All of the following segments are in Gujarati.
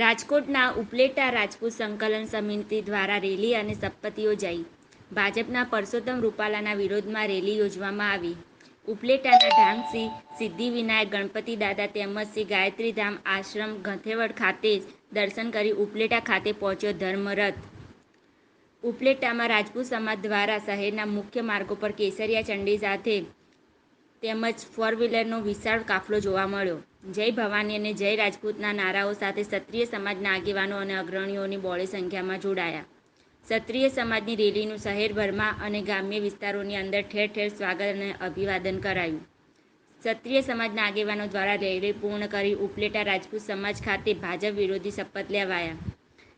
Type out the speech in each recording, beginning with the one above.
રાજકોટના ઉપલેટા રાજપૂત સંકલન સમિતિ દ્વારા રેલી અને શપથ યોજાઈ. ભાજપના પરસોત્તમ રૂપાલાના વિરોધમાં રેલી યોજવામાં આવી. ઉપલેટાના ઢાંગસી સિદ્ધિવિનાયક, ગણપતિ દાદા તેમજ શ્રી ગાયત્રી ધામ આશ્રમ ગંથેવડ ખાતે દર્શન કરી ઉપલેટા ખાતે પહોંચ્યો ધર્મરથ. ઉપલેટામાં રાજપૂત સમાજ દ્વારા શહેરના મુખ્ય માર્ગો પર કેસરિયા ચંડી સાથે તેમજ ફોર વ્હીલરનો વિશાળ કાફલો જોવા મળ્યો. જય ભવાની અને જય રાજપૂતના નારાઓ સાથે ક્ષત્રિય સમાજના આગેવાનો અને અગ્રણીઓની બોળી સંખ્યામાં જોડાયા. ક્ષત્રિય સમાજની રેલીનું શહેરભરમાં અને ગ્રામ્ય વિસ્તારોની અંદર ઠેર ઠેર સ્વાગત અને અભિવાદન કરાયું. ક્ષત્રિય સમાજના આગેવાનો દ્વારા રેલી પૂર્ણ કરી ઉપલેટા રાજપૂત સમાજ ખાતે ભાજપ વિરોધી શપથ લેવાયા.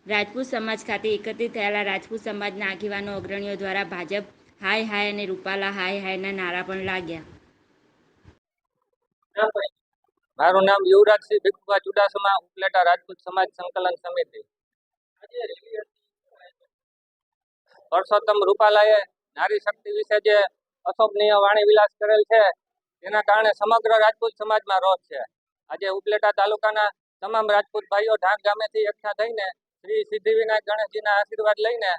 રાજપૂત સમાજ ખાતે એકત્રિત થયેલા રાજપૂત સમાજના આગેવાનો, અગ્રણીઓ દ્વારા ભાજપ હાય હાય અને રૂપાલા હાય હાયના નારા પણ લાગ્યા. મારું નામ યુવરાજસિંહ ભીખુભા ચુડાસમા, ઉપલેટા રાજપૂત સમાજ સંકલન સમિતિ. પરસોત્તમ રૂપાલાએ નારી શક્તિ વિશે જે અશોભનીય વાણી વિલાસ કરેલ છે, તેના કારણે સમગ્ર રાજપૂત સમાજમાં રોષ છે. આજે ઉપલેટા તાલુકાના તમામ રાજપૂત ભાઈઓ ઢાંક ગામેથી એકઠા થઈને શ્રી સિદ્ધિવિનાયક ગણેશજીના આશીર્વાદ લઈને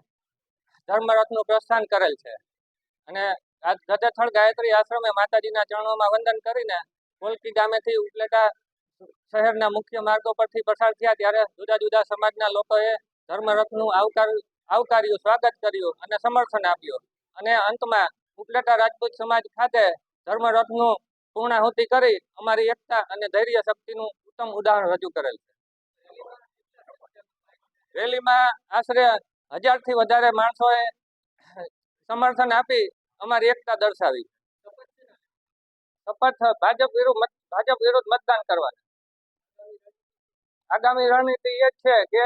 ધર્મરથનું પ્રસ્થાન કરેલ છે. અને ગધેથળ ગાયત્રી આશ્રમે માતાજીના ચરણોમાં વંદન કરીને કોલકી ગામેથી ઉપલેટા શહેરના મુખ્ય માર્ગો પરથી પસાર થયા ત્યારે જુદા જુદા સમાજના લોકોએ ધર્મરથનું આવકાર આવકાર્યું, સ્વાગત કર્યું અને સમર્થન આપ્યું. અને અંતમાં ઉપલેટા રાજપૂત સમાજ ખાતે ધર્મરથનું પૂર્ણાહુતિ કરી અમારી એકતા અને ધૈર્ય શક્તિનું ઉત્તમ ઉદાહરણ રજૂ કરેલ છે. રેલીમાં આશરે હજારથી વધારે માણસોએ સમર્થન આપી અમારી એકતા દર્શાવી. શપથ ભાજપ વિરુદ્ધ ભાજપ વિરુદ્ધ મતદાન કરવાનું. આગામી રણનીતિ એ છે કે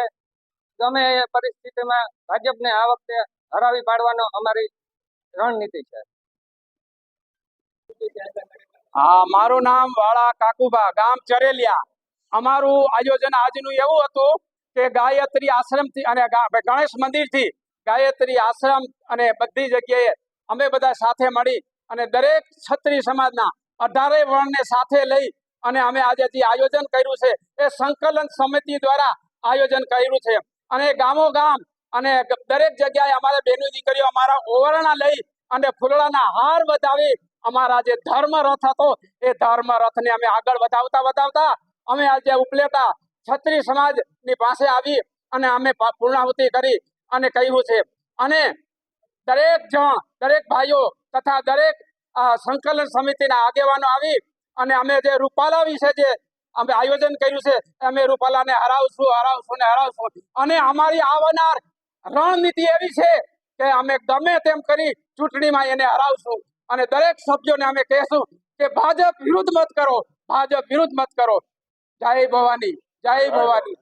ગમે એ પરિસ્થિતિમાં ભાજપને આ વખતે હરાવી પાડવાનો અમારી રણનીતિ છે. હા, મારું નામ વાળા કાકુબા ગામ ચરેલિયા. અમારું આયોજન આજનું એવું હતું કે ગાયત્રી આશ્રમથી અને ગણેશ ગણેશ મંદિરથી ગાયત્રી આશ્રમ અને બધી જગ્યાએ અમે બધા સાથે મળી અને દરેક ક્ષત્રિય સમાજના અઢારે વર્ણને સાથે લઈ અને અમે આજે જે આયોજન કર્યું છે, એ સંકલન સમિતિ દ્વારા આયોજન કર્યું છે. અને ગામો ગામ અને દરેક જગ્યાએ અમારે બેનો દીકરીઓ અમારા ઓવરણા લઈ અને ફૂલડાના હાર વધાવી અમારા જે ધર્મ રથ હતો, એ ધર્મ રથને અમે આગળ વધાવતા વધાવતા અમે આજે ઉપલેટા છત્રી સમાજની પાસે આવી અને અમે પૂર્ણાહુતિ કરી અને કહ્યું છે. અને દરેક જણ, દરેક ભાઈઓ તથા દરેક સંકલન સમિતિના આગેવાનો આવી અને અમે જે રૂપાલા વિશે જે અમે આયોજન કર્યું છે, અમે રૂપાલાને હરાવશું હરાવશું ને હરાવશું. અને અમારી આવનાર રણનીતિ એવી છે કે અમે ગમે તેમ કરી ચૂંટણીમાં એને હરાવશું. અને દરેક સભ્યોને અમે કહેશું કે ભાજપ વિરુદ્ધ મત કરો, ભાજપ વિરુદ્ધ મત કરો. જય ભવાની જય ભવાની.